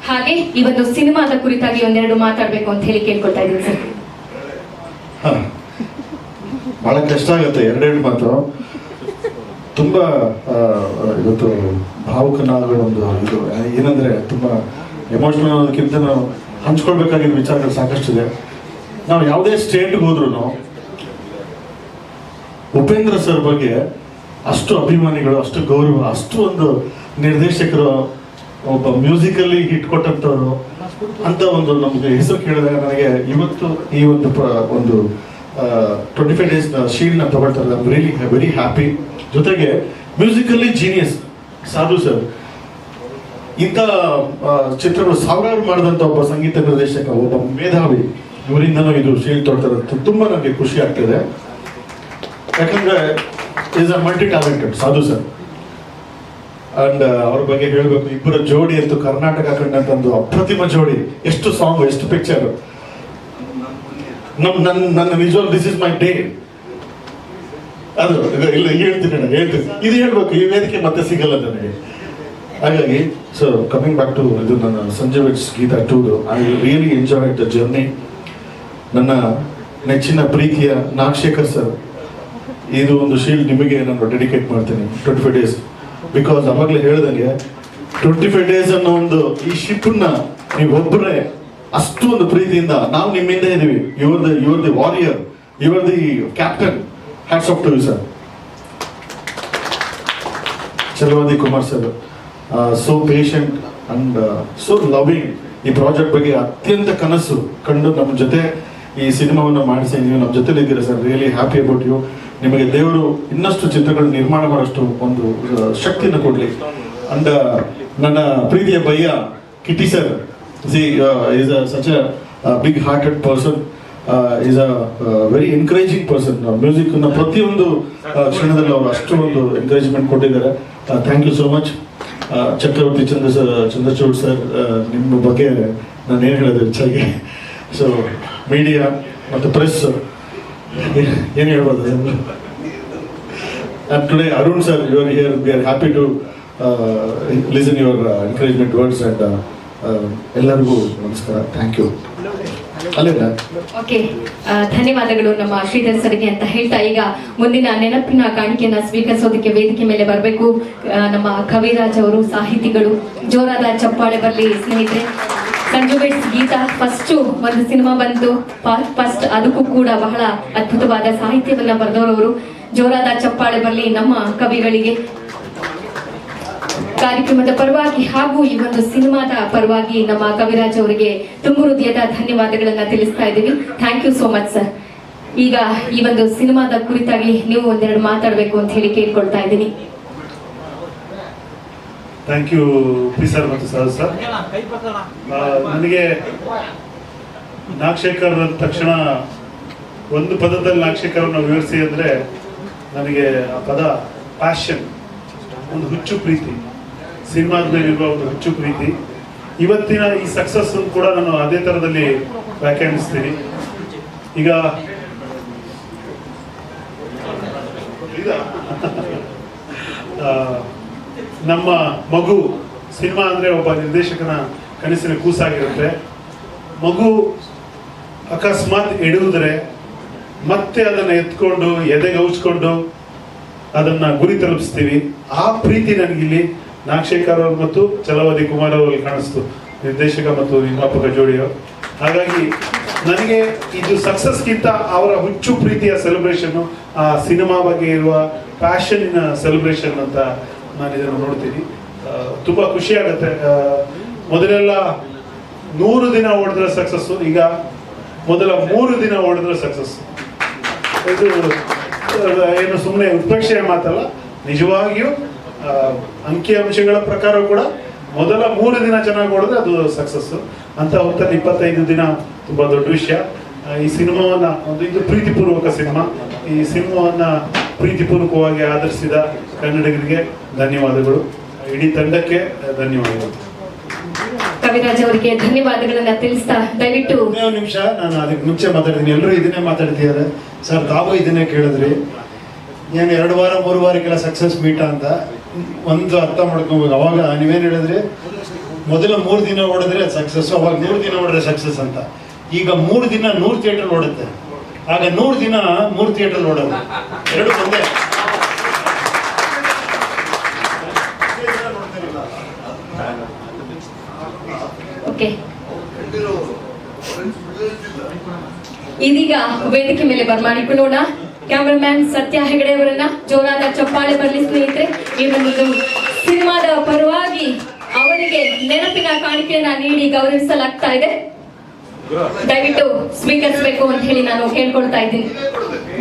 ಹಾಗೆ ಈ ಒಂದು ಸಿನಿಮಾದ ಕುರಿತಾಗಿ ಒಂದೆರಡು ಮಾತಾಡಬೇಕು ಅಂತ ಹೇಳಿ ಕೇಳ್ಕೊಳ್ತಾ ಇದ್ದೀನಿ ಸರ್. ಬಹಳ ಕಷ್ಟ ಆಗುತ್ತೆ ಎರಡೆರಡು ಮಾತು. ತುಂಬಾ ಇವತ್ತು ಭಾವುಕನಾಗೋ ಒಂದು ಇದು, ಏನಂದ್ರೆ ತುಂಬಾ ಎಮೋಷನಲ್ ಅನ್ನೋದಕ್ಕಿಂತ ನಾವು ಹಂಚ್ಕೊಳ್ಬೇಕಾಗಿದ್ದ ವಿಚಾರಗಳು ಸಾಕಷ್ಟಿದೆ. ನಾವು ಯಾವುದೇ ಸ್ಟೇಟ್ಗೆ ಹೋದ್ರು ಉಪೇಂದ್ರ ಸರ್ ಬಗ್ಗೆ ಅಷ್ಟು ಅಭಿಮಾನಿಗಳು, ಅಷ್ಟು ಗೌರವ, ಅಷ್ಟು ಒಂದು ನಿರ್ದೇಶಕರು, ಒಬ್ಬ ಮ್ಯೂಸಿಕಲ್ಲಿ ಹಿಟ್ ಕೊಟ್ಟಂಥವ್ರು ಅಂತ ಒಂದು ನಮಗೆ ಹೆಸರು ಕೇಳಿದಾಗ ನನಗೆ ಇವತ್ತು ಈ ಒಂದು ಒಂದು ಟ್ವೆಂಟಿ ಫೈವ್ ಡೇಸ್ ಶೀಲ್ಡ್ನ ತಗೊಳ್ತಾರೆ. ಐ ರಿಯಲಿ ವೆರಿ ಹ್ಯಾಪಿ ಜೊತೆಗೆ ಮ್ಯೂಸಿಕಲ್ಲಿ ಜೀನಿಯಸ್ ಸಾಧು ಸರ್. ಇಂಥ ಚಿತ್ರಗಳು ಸಾವಿರಾರು ಮಾಡಿದಂಥ ಒಬ್ಬ ಸಂಗೀತ ನಿರ್ದೇಶಕ, ಒಬ್ಬ ಮೇಧಾವಿ. ಇವರಿಂದನೂ ಇದು ಶೀಲ್ಡ್ ತೊಡ್ತಾರೆ ತುಂಬ ನನಗೆ ಖುಷಿ ಆಗ್ತಿದೆ. ಯಾಕಂದ್ರೆ is a multi talented Sadhu sir. And ಅವ್ರ ಬಗ್ಗೆ ಹೇಳಬೇಕು, ಇಬ್ಬರ ಜೋಡಿ ಅಂತೂ ಕರ್ನಾಟಕ ಕಂಡಂತ ಒಂದು ಅಪ್ರತಿಮ ಜೋಡಿ, ಎಷ್ಟು ಸಾಂಗ್ ಎಷ್ಟು ಪಿಕ್ಚರ್ ನಮ್ ನನ್ನ ನನ್ನ visual this is my day ಅದು ಇಲ್ಲ, ಹೇಳ್ತೀನಿ ನಾನು, ಹೇಳ್ತೀನಿ. ಇದು ಹೇಳ್ಬೇಕು, ಈ ವೇದಿಕೆ ಮತ್ತೆ ಸಿಗಲ್ಲ ನನಗೆ. ಹಾಗಾಗಿ ಸೊ ಕಮಿಂಗ್ ಬ್ಯಾಕ್ ಟು ಇದು ನನ್ನ Sanju weds Geetha tour I really enjoy the journey ನನ್ನ ನೆಚ್ಚಿನ ಪ್ರೀತಿಯ ನಾಗಶೇಖರ್ ಸರ್ ಇದು ಒಂದು ಶೀಲ್ಡ್ ನಿಮಗೆ ನಾನು ಡೆಡಿಕೇಟ್ ಮಾಡ್ತೀನಿ ಟ್ವೆಂಟಿ ಫೈವ್ ಡೇಸ್ ಬಿಕಾಸ್ ಅವಾಗಲೇ ಹೇಳಿದಂಗೆ ಟ್ವೆಂಟಿ ಫೈವ್ ಡೇಸ್ ಅನ್ನೋ ಒಂದು ಈ ಶಿಪ್ನ ನೀವು ಒಬ್ಬರೇ ಅಷ್ಟು ಒಂದು ಪ್ರೀತಿಯಿಂದ ನಾವು ನಿಮ್ಮಿಂದ ಇದೀವಿ you're the you're the warrior you're the captain hats off to you sir Chalavadi Kumar sir so patient and so loving ಈ ಪ್ರಾಜೆಕ್ಟ್ ಬಗ್ಗೆ ಅತ್ಯಂತ ಕನಸು ಕಂಡು ನಮ್ಮ ಜೊತೆ ಈ ಸಿನಿಮಾವನ್ನು ಮಾಡಿಸಿ ನೀವು ನಮ್ಮ ಜೊತೆಲಿ ಇದ್ದೀರಾ sir? Really happy about you ನಿಮಗೆ ದೇವರು ಇನ್ನಷ್ಟು ಚಿತ್ರಗಳು ನಿರ್ಮಾಣ ಮಾಡೋಷ್ಟು ಒಂದು ಶಕ್ತಿಯನ್ನು ಕೊಡಲಿ. ಅಂಡ್ ನನ್ನ ಪ್ರೀತಿಯ bhaiya Kitty sir she is a such a big hearted person is a very encouraging person music ಪ್ರತಿಯೊಂದು ಕ್ಷಣದಲ್ಲಿ ಅವರು ಅಷ್ಟು ಒಂದು ಎನ್ಕರೇಜ್ಮೆಂಟ್ ಕೊಟ್ಟಿದ್ದಾರೆ thank you so much Chakravarthi Chandra Chandrachud sir ನಿಮ್ಮ ಬಗ್ಗೆ ನಾನು ಏನು ಹೇಳೋದು ಹೆಚ್ಚಾಗಿ? ಸೊ ಮೀಡಿಯಾ ಮತ್ತು ಪ್ರೆಸ್ ಏನು ಹೇಳ್ಬೋದು? Sir today Arun sir you are here we are happy to listen your encouragement words uh, ಎಲ್ಲರಿಗೂ ನಮಸ್ಕಾರ. ಥ್ಯಾಂಕ್ ಯು ಓಕೆ ಧನ್ಯವಾದಗಳು ನಮ್ಮ ಶ್ರೀಧರ್ ಸರ್ಗೆ ಅಂತ ಹೇಳ್ತಾ. ಈಗ ಮುಂದಿನ ನೆನಪಿನ ಕಾಣಿಕೆಯನ್ನ ಸ್ವೀಕರಿಸೋದಕ್ಕೆ ವೇದಿಕೆ ಮೇಲೆ ಬರಬೇಕು. ನಮ್ಮ ಕವಿರಾಜ್ ಅವರು ಸಾಹಿತಿಗಳು ಜೋರಾದ ಚಪ್ಪಾಳೆ ಬರಲಿ ಸ್ನೇಹಿತರೆ. ಬಿಟ್ಸ್ ಗೀತಾ ಫಸ್ಟ್ ಒಂದು ಸಿನಿಮಾ ಬಂತು. ಫಸ್ಟ್ ಅದಕ್ಕೂ ಕೂಡ ಬಹಳ ಅದ್ಭುತವಾದ ಸಾಹಿತ್ಯವನ್ನ ಬರೆದವರವರು. ಜೋರಾದ ಚಪ್ಪಾಳೆ ಬರಲಿ ನಮ್ಮ ಕವಿಗಳಿಗೆ. ಕಾರ್ಯಕ್ರಮದ ಪರವಾಗಿ ಹಾಗೂ ಈ ಒಂದು ಸಿನಿಮಾದ ಪರವಾಗಿ ನಮ್ಮ ಕವಿರಾಜ್ ಅವರಿಗೆ ತುಂಬು ಹೃದಯದ ಧನ್ಯವಾದಗಳನ್ನ ತಿಳಿಸ್ತಾ ಇದ್ದೀವಿ. Thank you so much sir ಈಗ ಈ ಒಂದು ಸಿನಿಮಾದ ಕುರಿತಾಗಿ ನೀವು ಒಂದೆರಡು ಮಾತಾಡಬೇಕು ಅಂತ ಹೇಳಿ ಕೇಳ್ಕೊಳ್ತಾ ಇದ್ದೀನಿ. ಥ್ಯಾಂಕ್ ಯು ಪಿ ಸರ್ ಮತ್ತು ಸರ್ ಸರ್ ನನಗೆ ನಾಗಶೇಖರ್ ಅಂದ ತಕ್ಷಣ ಒಂದು ಪದದಲ್ಲಿ ನಾಗಶೇಖರನ್ನು ವಿವರಿಸಿ ಅಂದರೆ ನನಗೆ ಆ ಪದ ಪ್ಯಾಷನ್ ಒಂದು ಹುಚ್ಚು ಪ್ರೀತಿ. ಸಿನಿಮಾದ ಮೇಲಿರುವ ಒಂದು ಹುಚ್ಚು ಪ್ರೀತಿ. ಇವತ್ತಿನ ಈ ಸಕ್ಸಸ್ ಕೂಡ ನಾನು ಅದೇ ಥರದಲ್ಲಿ ವ್ಯಾಖ್ಯಾನಿಸ್ತೀನಿ. ಈಗ ನಮ್ಮ ಮಗು ಸಿನಿಮಾ ಅಂದ್ರೆ ಒಬ್ಬ ನಿರ್ದೇಶಕನ ಕನಸಿನ ಕೂಸಾಗಿರುತ್ತೆ. ಮಗು ಅಕಸ್ಮಾತ್ ಎಡುವುದ್ರೆ ಮತ್ತೆ ಅದನ್ನ ಎತ್ಕೊಂಡು ಎದೆಗೆ ಉಚ್ಕೊಂಡು ಅದನ್ನ ಗುರಿ ತಲುಪಿಸ್ತೀವಿ. ಆ ಪ್ರೀತಿ ನನಗಿಲ್ಲಿ ನಾಗಶೇಖರ್ ಅವರು ಮತ್ತು ಚಲವದಿ ಕುಮಾರ್ ಅವರಲ್ಲಿ ಕಾಣಿಸ್ತು, ನಿರ್ದೇಶಕ ಮತ್ತು ನಿರ್ಮಾಪಕ ಜೋಡಿಯವರು ಹಾಗಾಗಿ ನನಗೆ ಇದು ಸಕ್ಸಸ್ಗಿಂತ ಅವರ ಹುಚ್ಚು ಪ್ರೀತಿಯ ಸೆಲೆಬ್ರೇಷನ್ ಆ ಸಿನಿಮಾ ಬಗ್ಗೆ ಇರುವ ಪ್ಯಾಷನ್ನಿನ ಸೆಲೆಬ್ರೇಷನ್ ಅಂತ ನಾನು ಇದನ್ನು ನೋಡ್ತೀನಿ. ತುಂಬಾ ಖುಷಿ ಆಗುತ್ತೆ. ಆ, ಮೊದಲೆಲ್ಲ ನೂರು ದಿನ ಓಡಿದ್ರೆ ಸಕ್ಸಸ್ಸು ಈಗ ಮೊದಲ ಮೂರು ದಿನ ಓಡಿದ್ರೆ ಸಕ್ಸಸ್ ಇದು ಏನು ಸುಮ್ಮನೆ ಉತ್ಪ್ರೇಕ್ಷೆಯ ಮಾತಲ್ಲ ನಿಜವಾಗಿಯೂ ಅಂಕಿ ಅಂಶಗಳ ಪ್ರಕಾರ ಕೂಡ ಮೊದಲ ಮೂರು ದಿನ ಚೆನ್ನಾಗಿ ಓಡಿದ್ರೆ ಅದು ಸಕ್ಸಸ್ ಅಂತ ಹೊತ್ತಲ್ಲಿ ಇಪ್ಪತ್ತೈದು ದಿನ ತುಂಬಾ ದೊಡ್ಡ ವಿಷಯ. ಈ ಸಿನಿಮಾವನ್ನ ಒಂದು ಇದು ಪ್ರೀತಿಪೂರ್ವಕ ಸಿನಿಮಾ. ಈ ಸಿನಿಮಾವನ್ನ ಪ್ರೀತಿಪೂರ್ವಕವಾಗಿ ಆಧರಿಸಿದ ಕನ್ನಡಿಗರಿಗೆ ಧನ್ಯವಾದಗಳು. ಇಡೀ ತಂಡಕ್ಕೆ ಧನ್ಯವಾದಗಳು. ಕವಿರಾಜ್ ಅವರಿಗೆ ಧನ್ಯವಾದಗಳನ್ನ ತಿಳಿಸ್ತಾ ದಯವಿಟ್ಟು ನಿಮಿಷ ನಾನು ಅದಕ್ಕೆ ಮುಂಚೆ ಮಾತಾಡ್ತೀನಿ ಎಲ್ಲರೂ ಇದನ್ನೇ ಮಾತಾಡ್ತಿದ್ದಾರೆ. ಸರ್ ತಾವು ಇದನ್ನೇ ಕೇಳಿದ್ರಿ. ಏನು ಎರಡು ವಾರ ಮೂರು ವಾರಕ್ಕೆಲ್ಲ ಸಕ್ಸಸ್ ಮೀಟ ಅಂತ. ಒಂದು ಅರ್ಥ ಮಾಡ್ಕೊಬೇಕು. ಅವಾಗ ನೀವೇನು ಹೇಳಿದ್ರಿ? ಮೊದಲ ಮೂರು ದಿನ ಓಡಿದ್ರೆ ಸಕ್ಸಸ್ ಅವಾಗ ನೂರು ದಿನ ಓಡಿದ್ರೆ ಸಕ್ಸಸ್ ಅಂತ. ಈಗ ಮೂರು ದಿನ ನೂರು ಥಿಯೇಟರ್ ಓಡುತ್ತೆ. ಆಗ ನೂರು ದಿನ ಮೂರು ಥಿಯೇಟರ್ ಓಡೋದು. ಎರಡು ಇದೀಗ ವೇದಿಕೆ ಮೇಲೆ ಬರ್ಮಾಡಿಕೊಳ್ಳೋಣ ಕ್ಯಾಮರಾಮ್ಯಾನ್ ಸತ್ಯ ಹೆಗಡೆ ಅವರನ್ನ, ಜೋರಾದ ಚಪ್ಪಾಳೆ ಬರಲಿ ಸ್ನೇಹಿತರೆ, ಈ ಒಂದು ಸಿನಿಮಾದ ಪರವಾಗಿ ಅವರಿಗೆ ನೆನಪಿನ ಕಾಣಿಕೆಯನ್ನ ನೀಡಿ ಗೌರವಿಸಲಾಗ್ತಾ ಇದೆ. ದಯವಿಟ್ಟು ಸ್ವೀಕರಿಸಬೇಕು ಅಂತ ಹೇಳಿ ನಾನು ಕೇಳ್ಕೊಳ್ತಾ ಇದ್ದೀನಿ.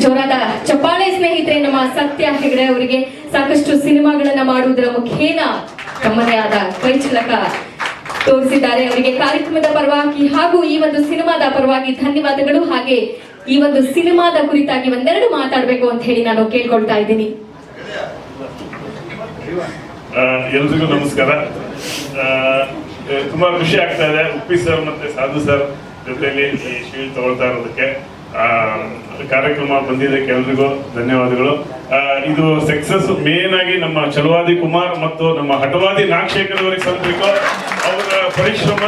ಜೋರಾದ ಚಪ್ಪಾಳೆ ಸ್ನೇಹಿತರೆ, ನಮ್ಮ ಸತ್ಯ ಹೆಗಡೆ ಅವರಿಗೆ ಸಾಕಷ್ಟು ಸಿನಿಮಾಗಳನ್ನ ಮಾಡುವುದರ ಮುಖೇನ ತಮ್ಮದೇ ಆದ ಕೈಚಲಕ ತೋರಿಸಿದ್ದಾರೆ. ಅವರಿಗೆ ಕಾರ್ಯಕ್ರಮದ ಪರವಾಗಿ ಹಾಗೂ ಈ ಒಂದು ಸಿನಿಮಾದ ಪರವಾಗಿ ಧನ್ಯವಾದಗಳು. ಹಾಗೆ ಈ ಒಂದು ಸಿನಿಮಾದ ಕುರಿತಾಗಿ ಒಂದೆರಡು ಮಾತಾಡಬೇಕು ಅಂತ ಹೇಳಿ ನಾನು ಕೇಳ್ಕೊಳ್ತಾ ಇದ್ದೀನಿ. ಎಲ್ರಿಗೂ ನಮಸ್ಕಾರ. ತುಂಬಾ ಖುಷಿ ಆಗ್ತಾ ಇದೆ. ಉಪ್ಪಿ ಸರ್ ಮತ್ತೆ ಸಾಧು ಸರ್. ಜೊತೆಲಿ ಈ ಶೀಲ್ಡ್ ತಗೊಳ್ತಾ ಇರೋದಕ್ಕೆ ಕಾರ್ಯಕ್ರಮ ಬಂದಿದ್ದಕ್ಕೆ ಎಲ್ರಿಗೂ ಧನ್ಯವಾದಗಳು. ಇದು ಸಕ್ಸಸ್ ಮೇನ್ ಆಗಿ ನಮ್ಮ ಚಲವಾದಿ ಕುಮಾರ್ ಮತ್ತು ನಮ್ಮ ಹಠವಾದಿ ನಾಗಶೇಖರ್ ಅವರಿಗೆ ಸಲ್ಲಬೇಕು ಅವರ ಪರಿಶ್ರಮ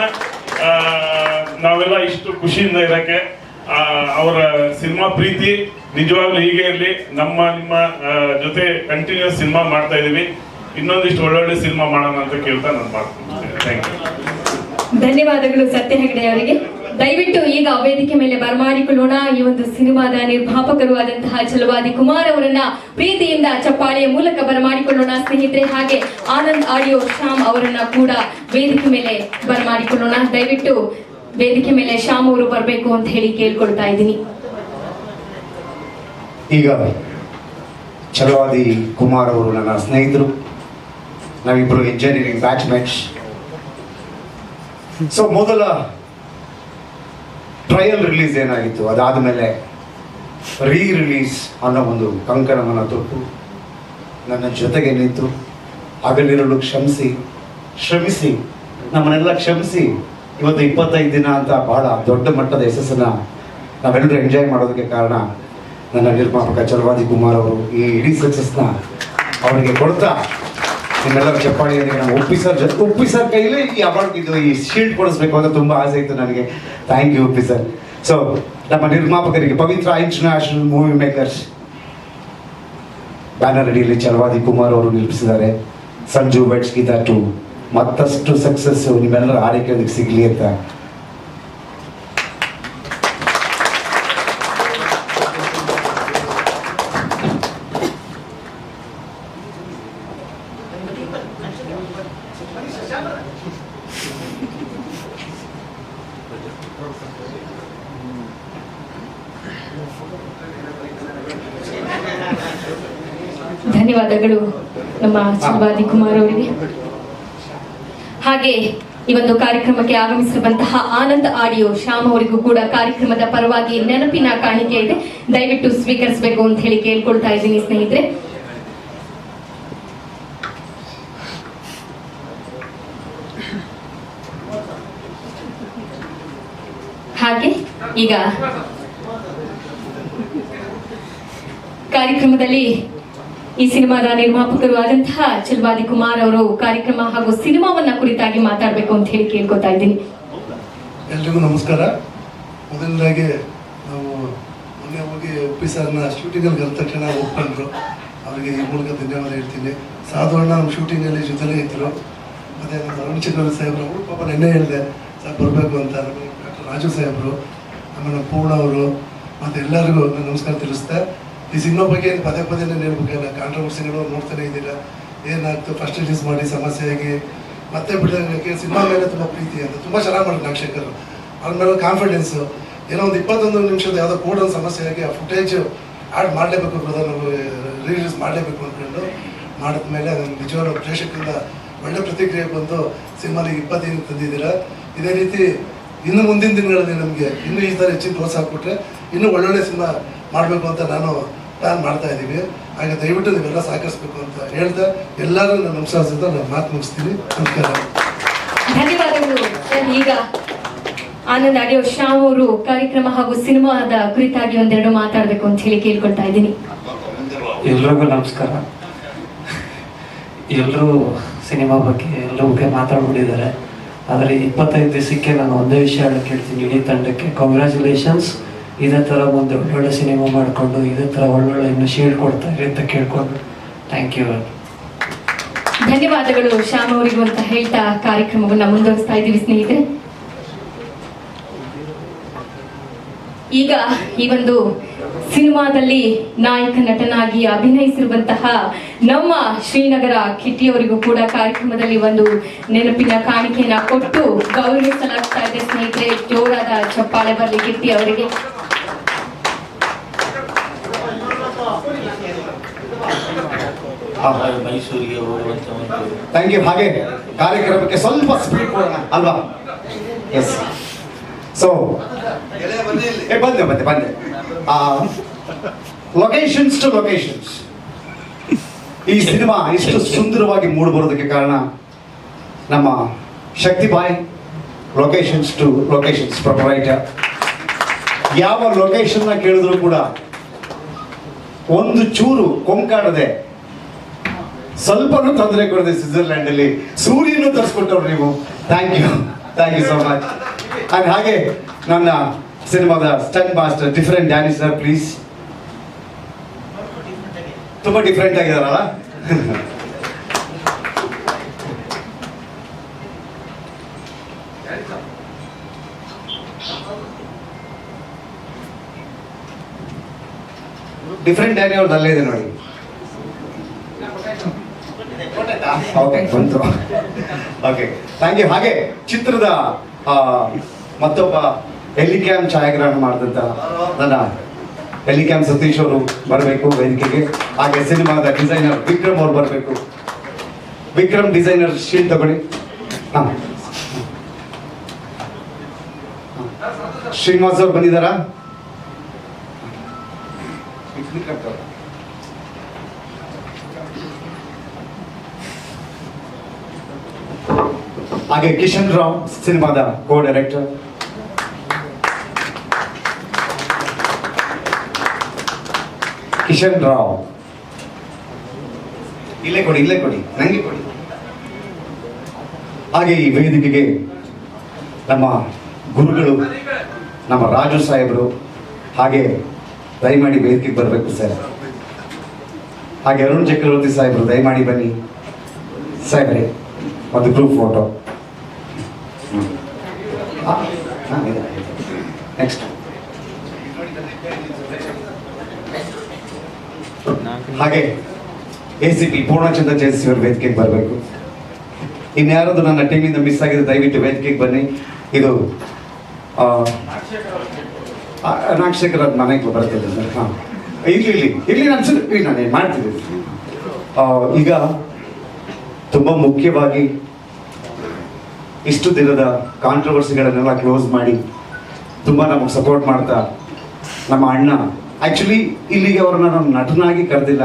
ನಾವೆಲ್ಲ ಇಷ್ಟು ಖುಷಿಯಿಂದ ಇರಕ್ಕೆ ಅವರ ಸಿನಿಮಾ ಪ್ರೀತಿ ನಿಜವಾಗ್ಲೂ ಹೀಗೆ ಇರಲಿ. ನಮ್ಮ, ನಿಮ್ಮ ಜೊತೆ ಕಂಟಿನ್ಯೂಸ್ ಸಿನಿಮಾ ಮಾಡ್ತಾ ಇದೀವಿ ಇನ್ನೊಂದಿಷ್ಟು ಒಳ್ಳೊಳ್ಳೆ ಸಿನಿಮಾ ಮಾಡೋಣ ಅಂತ ಕೇಳ್ತಾ ನಾನು ಮಾಡ್ತೀನಿ ಥ್ಯಾಂಕ್ ಯು ಧನ್ಯವಾದಗಳು ಸತ್ಯ ಹೆಗಡೆ ಅವರಿಗೆ. ದಯವಿಟ್ಟು ಈಗ ವೇದಿಕೆ ಮೇಲೆ ಬರಮಾಡಿಕೊಳ್ಳೋಣ. ಈ ಒಂದು ಸಿನಿಮಾದ ನಿರ್ಮಾಪಕರು ಆದಂತಹ ಚಲವಾದಿ ಕುಮಾರ್ ಅವರನ್ನ ಪ್ರೀತಿಯಿಂದ ಚಪ್ಪಾಳೆಯ ಮೂಲಕ ಬರಮಾಡಿಕೊಳ್ಳೋಣ. ಸ್ನೇಹಿತರೆ, ಹಾಗೆ ಆನಂದ್ ಆಡಿಯೋ ಶ್ಯಾಮ್ ಅವರನ್ನ ಕೂಡ ವೇದಿಕೆ ಮೇಲೆ ಬರಮಾಡಿಕೊಳ್ಳೋಣ. ದಯವಿಟ್ಟು ವೇದಿಕೆ ಮೇಲೆ ಶ್ಯಾಮ್ ಅವರು ಬರಬೇಕು ಅಂತ ಹೇಳಿ ಕೇಳ್ಕೊಳ್ತಾ ಇದ್ದೀನಿ. ಈಗ ಛಲವಾದಿ ಕುಮಾರ್ ಅವರು ನನ್ನ ಸ್ನೇಹಿತರು. ನಾವಿಬ್ಬರು ಇಂಜಿನಿಯರಿಂಗ್ ಬ್ಯಾಚ್ ಮ್ಯಾಚ್ ಸೊ ಮೊದಲ ಟ್ರಯಲ್ ರಿಲೀಸ್ ಏನಾಗಿತ್ತು? ಅದಾದಮೇಲೆ ರೀ ರಿಲೀಸ್ ಅನ್ನೋ ಒಂದು ಕಂಕಣವನ್ನು ತೊಟ್ಟು ನನ್ನ ಜೊತೆಗೆ ನಿಂತು ಹಗಲಿರಲು ಕ್ಷಮಿಸಿ, ಶ್ರಮಿಸಿ, ನಮ್ಮನ್ನೆಲ್ಲ ಕ್ಷಮಿಸಿ. ಇವತ್ತು ಇಪ್ಪತ್ತೈದು ದಿನ ಅಂತ ಬಹಳ ದೊಡ್ಡ ಮಟ್ಟದ ಯಶಸ್ಸನ್ನ ನಾವೆಲ್ಲರೂ ಎಂಜಾಯ್ ಮಾಡೋದಕ್ಕೆ ಕಾರಣ ನನ್ನ ನಿರ್ಮಾಪಕ ಚಲವಾದಿ ಕುಮಾರ್ ಅವರು ಈ ಇಡೀ ಸಕ್ಸಸ್ನ ಅವರಿಗೆ ಕೊಡ್ತಾ ನಿಮ್ಮೆಲ್ಲರ ಚಪ್ಪಾಳಿಯಲ್ಲಿ ನಾವು ಉಪ್ಪಿ ಸರ್ ಜೊತೆ ಉಪ್ಪಿ ಸರ್ ಕೈಲಿ ಈ ಅವಾರ್ಡ್ ಇದು ಈ ಶೀಲ್ಡ್ ಕೊಡಿಸ್ಬೇಕು ಅಂತ ತುಂಬ ಆಸೆ ಇತ್ತು ನನಗೆ. Thank you Uppi sir so ನಮ್ಮ ನಿರ್ಮಾಪಕರಿಗೆ Pavitra international movie makers banner ಅಡಿಯಲ್ಲಿ ಚಲವಾದಿ ಕುಮಾರ್ ಅವರು ನಿಲ್ಲಿಸಿದ್ದಾರೆ ಸಂಜು ಬೆಟ್ಸ್ ಗೀತಾ ಟು ಮತ್ತಷ್ಟು ಸಕ್ಸಸ್ ನಿಮ್ಮೆಲ್ಲರ ಆರೈಕೆ ಅದಕ್ಕೆ ಸಿಗಲಿ ಅಂತ. ಧನ್ಯವಾದಗಳು ನಮ್ಮ ಶಿವಾದಿ ಕುಮಾರ್ ಅವರಿಗೆ. ಹಾಗೆ ಈ ಒಂದು ಕಾರ್ಯಕ್ರಮಕ್ಕೆ ಆಗಮಿಸಿರುವಂತಹ ಆನಂದ್ ಆಡಿಯೋ ಶ್ಯಾಮ್ ಅವರಿಗೂ ಕೂಡ ಕಾರ್ಯಕ್ರಮದ ಪರವಾಗಿ ನೆನಪಿನ ಕಾಣಿಕೆ ಇದೆ. ದಯವಿಟ್ಟು ಸ್ವೀಕರಿಸಬೇಕು ಅಂತ ಹೇಳಿ ಕೇಳ್ಕೊಳ್ತಾ ಇದ್ದೀನಿ ಸ್ನೇಹಿತರೆ. ಹಾಗೆ ಈಗ ಕಾರ್ಯಕ್ರಮದಲ್ಲಿ ಈ ಸಿನಿಮಾದ ನಿರ್ಮಾಪಕರು ಆದಂತಹ ಚಲವಾದಿ ಕುಮಾರ್ ಅವರು ಕಾರ್ಯಕ್ರಮ ಹಾಗೂ ಸಿನಿಮಾವನ್ನ ಕುರಿತಾಗಿ ಮಾತಾಡಬೇಕು ಅಂತ ಹೇಳಿ ಕೇಳ್ಕೊತಾ ಇದ್ದೀನಿ. ಎಲ್ರಿಗೂ ನಮಸ್ಕಾರ. ಮೊದಲನೇದಾಗಿ ನಾವು ಮೊನ್ನೆ ಹೋಗಿ ಉಪ್ಪಿ ಸರ್ನ ಶೂಟಿಂಗಲ್ಲಿ ಕರೆದ ತಕ್ಷಣ ಒಪ್ಕೊಂಡ್ರು ಅವರಿಗೆ ಈ ಮೂಲಕ ಧನ್ಯವಾದ ಹೇಳ್ತೀನಿ. ಸಾಧು ಅಣ್ಣ ನಮ್ಮ ಶೂಟಿಂಗಲ್ಲಿ ಜೊತೆಲೇ ಇದ್ದರು ಮತ್ತು ನಮ್ಮ ಅರುಣ್ ಚಕ್ರ ಸಾಹೇಬ್ರು, ಅವರು ಪಾಪ ನೆನ್ನೆ ಹೇಳಿದೆ, ಸರ್, ಬರಬೇಕು ಅಂತ ಡಾಕ್ಟರ್ ರಾಜು ಸಾಹೇಬ್ರು ಆಮೇಲೆ ಪೂರ್ಣ ಅವರು, ಮತ್ತೆ ಎಲ್ಲರಿಗೂ ನಮಸ್ಕಾರ ತಿಳಿಸ್ದೆ. ಈ ಸಿನಿಮಾ ಬಗ್ಗೆ ಏನು ಪದೇ ಪದೇ ಹೇಳ್ಬೇಕಲ್ಲ ಕಾಂಟ್ರವರ್ಸಿಗಳು ನೋಡ್ತಾನೆ ಇದ್ದೀರಾ? ಏನಾಗ್ತು? ಫಸ್ಟ್ ರಿಲೀಸ್ ಮಾಡಿ ಸಮಸ್ಯೆಯಾಗಿ ಮತ್ತೆ ಬಿಡೋದಕ್ಕೆ ಸಿನಿಮಾ ಮೇಲೆ ತುಂಬ ಪ್ರೀತಿ ಅಂತ. ತುಂಬ ಚೆನ್ನಾಗಿ ಮಾಡಿದ್ರು ನಾಕ್ಷಕರು ಅವ್ರ ಮೇಲೆ ಕಾನ್ಫಿಡೆನ್ಸು ಏನೋ ಒಂದು ಇಪ್ಪತ್ತೊಂದು ನಿಮಿಷದ ಯಾವುದೋ ಕೂಡ ಒಂದು ಸಮಸ್ಯೆ ಆಗಿ ಆ ಫುಟೇಜ್ ಆ್ಯಡ್ ಮಾಡಲೇಬೇಕು ಬ್ರದರ್ ನಾವು ರಿಲೀಸ್ ಮಾಡಲೇಬೇಕು ಅಂದ್ಕೊಂಡು ಮಾಡಿದ್ಮೇಲೆ ಅದನ್ನು ನಿಜವಾಗ್ಲೂ ಪ್ರೇಕ್ಷಕರಿಂದ ಒಳ್ಳೆ ಪ್ರತಿಕ್ರಿಯೆ ಬಂದು ಸಿನಿಮಾಲಿ ಇಪ್ಪತ್ತೈದು ತಂದಿದ್ದೀರ? ಇದೇ ರೀತಿ ಇನ್ನು ಮುಂದಿನ ದಿನಗಳಲ್ಲಿ ನಮಗೆ ಇನ್ನೂ ಈ ಥರ ಹೆಚ್ಚಿನ ಪ್ರೋತ್ಸಾಹ ಕೊಟ್ಟರೆ ಇನ್ನೂ ಒಳ್ಳೊಳ್ಳೆ ಸಿನಿಮಾ ಮಾಡಬೇಕು ಅಂತ ನಾನು ಪ್ಲ್ಯಾನ್ ಮಾಡ್ತಾ ಇದ್ದೀವಿ. ಹಾಗೆ ದಯವಿಟ್ಟು ನೀವೆಲ್ಲ ಸಹಕರಿಸ್ಬೇಕು ಅಂತ ಹೇಳ್ತಾ ಎಲ್ಲರೂ ನನ್ನ ನಾನು ಮಾತು ಮುಗಿಸ್ತೀನಿ. ನಮಸ್ಕಾರ. ಧನ್ಯವಾದಗಳು. ಸರ್, ಈಗ ಆನಂದ್ ಆಡಿಯೋ ಶ್ಯಾಮ್ ಅವರು ಕಾರ್ಯಕ್ರಮ ಹಾಗೂ ಸಿನಿಮಾದ ಕುರಿತಾಗಿ ಒಂದೆರಡು ಮಾತಾಡಬೇಕು ಅಂತ ಹೇಳಿ ಕೇಳ್ಕೊಳ್ತಾ ಇದ್ದೀನಿ. ಎಲ್ರಿಗೂ ನಮಸ್ಕಾರ. ಎಲ್ಲರೂ ಸಿನಿಮಾ ಬಗ್ಗೆ ಎಲ್ಲರ ಬಗ್ಗೆ ಮಾತಾಡ್ಬಿಟ್ಟಿದ್ದಾರೆ. ಆದರೆ ಇಪ್ಪತ್ತೈದು ದಿವಸಕ್ಕೆ ನಾನು ಒಂದೇ ವಿಷಯ ಕೇಳ್ತೀನಿ. ಹೇಳ್ತೀನಿ ಇಡೀ ತಂಡಕ್ಕೆ. ಕಂಗ್ರ್ಯಾಚುಲೇಷನ್ಸ್ ಇದೇ ಥರ ಮುಂದೆ ಒಳ್ಳೊಳ್ಳೆ ಸಿನಿಮಾ ಮಾಡಿಕೊಂಡು, ಇದೇ ಥರ ಒಳ್ಳೊಳ್ಳೆ ಇನ್ನು ಶೀಲ್ಡ್ ಕೊಡ್ತಾ ಇರಿ ಅಂತ ಕೇಳ್ಕೊಂಡು ಥ್ಯಾಂಕ್ ಯು ಧನ್ಯವಾದಗಳು ಶ್ಯಾಮ್ ಅವರಿಗೂ ಅಂತ ಹೇಳ್ತಾ ಕಾರ್ಯಕ್ರಮವನ್ನು ಮುಂದುವರಿಸ್ತಾ ಇದ್ದೀವಿ ಸ್ನೇಹಿತರೆ. ಈಗ ಈ ಒಂದು ಸಿನಿಮಾದಲ್ಲಿ ನಾಯಕ ನಟನಾಗಿ ಅಭಿನಯಿಸಿರುವಂತಹ ನಮ್ಮ ಶ್ರೀನಗರ ಕಿಟ್ಟಿಯವರಿಗೂ ಕೂಡ ಕಾರ್ಯಕ್ರಮದಲ್ಲಿ ಒಂದು ನೆನಪಿನ ಕಾಣಿಕೆಯನ್ನ ಕೊಟ್ಟು ಗೌರವಿಸಲಾಗ್ತಾ ಇದೆ ಸ್ನೇಹಿತರೆ. ಜೋರಾದ ಚಪ್ಪಾಳೆ ಬರಲಿ ಕಿಟ್ಟಿ ಅವರಿಗೆ. ಮೈಸೂರಿಗೆ ಹೋಗುವಂತ ಒಂದು ಹಾಗೆ ಕಾರ್ಯಕ್ರಮಕ್ಕೆ ಸ್ವಲ್ಪ ಸ್ಪೀಡ್ ಕೊಡೋಣ ಅಲ್ವಾ? ಎಸ್ ಸೊ ಬಂದೆ ಬಂದೆ ಬಂದೆ. ಲೊಕೇಶನ್ಸ್ ಟು ಲೊಕೇಶನ್ಸ್ ಈ ಸಿನಿಮಾ ಇಷ್ಟು ಸುಂದರವಾಗಿ ಮೂಡಿ ಬರೋದಕ್ಕೆ ಕಾರಣ ನಮ್ಮ Shakti boy locations to locations proprietor ಯಾವ ಲೊಕೇಶನ್ನ ಕೇಳಿದ್ರು ಕೂಡ ಒಂದು ಚೂರು ಕೊಂಕಾಡದೆ ಸ್ವಲ್ಪನೂ ತೊಂದರೆ ಕೊಡದೆ ಸ್ವಿಟ್ಜರ್ಲೆಂಡ್ ಅಲ್ಲಿ ಸೂರ್ಯನು ತರಿಸ್ಕೊಟ್ಟವ್ರು ನೀವು. Thank you thank you so much ಹಾಗೆ ನನ್ನ ಸಿನಿಮಾದ stunt master different Danny sir please ತುಂಬಾ ಡಿಫ್ರೆಂಟ್ ಆಗಿದಾರಲ್ಲ? ಡಿಫ್ರೆಂಟ್ ಡ್ಯಾನಿ ಅವ್ರದ್ದು ಅಲ್ಲೇ ಇದೆ ನೋಡಿ. ಓಕೆ ಥ್ಯಾಂಕ್ ಯು ಹಾಗೆ ಚಿತ್ರದ ಮತ್ತೊಬ್ಬ ಹೆಲಿಕ್ಯಾಮ್ ಛಾಯಾಗ್ರಹಣ ಮಾಡಿದಂತ ನನ್ನ ಎಲಿಕ್ಯಾಮ್ ಸತೀಶ್ ಅವರು ಬರಬೇಕು ವೇದಿಕೆಗೆ. ಹಾಗೆ ಸಿನಿಮಾದ ಡಿಸೈನರ್ ವಿಕ್ರಮ್ ಅವರು ಬರಬೇಕು. ವಿಕ್ರಮ್ ಡಿಸೈನರ್ ಶೀಟ್ ತಗೊಳ್ಳಿ. ಹಾಂ. ಶ್ರೀನಿವಾಸ್ ಅವ್ರು ಬಂದಿದ್ದಾರಾ ಹಾಗೆ ಕಿಶನ್ ರಾವ್ ಸಿನಿಮಾದ ಕೋ ಡೈರೆಕ್ಟರ್ ಕಿಶನ್ ರಾವ್. ಇಲ್ಲೇ ಕೊಡಿ ಇಲ್ಲೇ ಕೊಡಿ ನಂಗೆ ಕೊಡಿ. ಹಾಗೆ ಈ ವೇದಿಕೆಗೆ ನಮ್ಮ ಗುರುಗಳು ನಮ್ಮ ರಾಜು ಸಾಹೇಬರು ಹಾಗೆ ದಯಮಾಡಿ ವೇದಿಕೆಗೆ ಬರಬೇಕು ಸರ್. ಹಾಗೆ ಅರುಣ್ ಚಕ್ರವರ್ತಿ ಸಾಹೇಬರು ದಯಮಾಡಿ ಬನ್ನಿ. ಸಾಹೇಬ್ರೆ ಒಂದು ಗ್ರೂಪ್ ಫೋಟೋ ನೆಕ್ಸ್ಟ್ ಹಾಗೆ ಎ ಸಿ ಪಿ ಪೂರ್ಣಚಂದ್ರ ಜಯಸಿ ಅವರು ವೇದಿಕೆಗೆ ಬರಬೇಕು. ಇನ್ಯಾರದು ನನ್ನ ಟೀಮಿಂದ ಮಿಸ್ ಆಗಿದೆ ದಯವಿಟ್ಟು ವೇದಿಕೆಗೆ ಬನ್ನಿ. ಇದು ಅದು ಮನೆಗೆ ಬರ್ತಿದ್ದೆ ಸರ್. ಹಾಂ. ಇಲ್ಲಿ ಇಲ್ಲಿ ಇಲ್ಲಿ ನಾನು ಸರ್ ಇರ್ಲಿ ನಾನು ಮಾಡ್ತಿದ್ದೀನಿ ಆ, ಈಗ ತುಂಬ ಮುಖ್ಯವಾಗಿ ಇಷ್ಟು ದಿನದ ಕಾಂಟ್ರವರ್ಸಿಗಳನ್ನೆಲ್ಲ ಕ್ಲೋಸ್ ಮಾಡಿ ತುಂಬ ನಮಗೆ ಸಪೋರ್ಟ್ ಮಾಡ್ತಾ ನಮ್ಮ ಅಣ್ಣ ಆ್ಯಕ್ಚುಲಿ ಇಲ್ಲಿಗೆ ಅವ್ರನ್ನ ನಾನು ನಟನಾಗಿ ಕರೆದಿಲ್ಲ.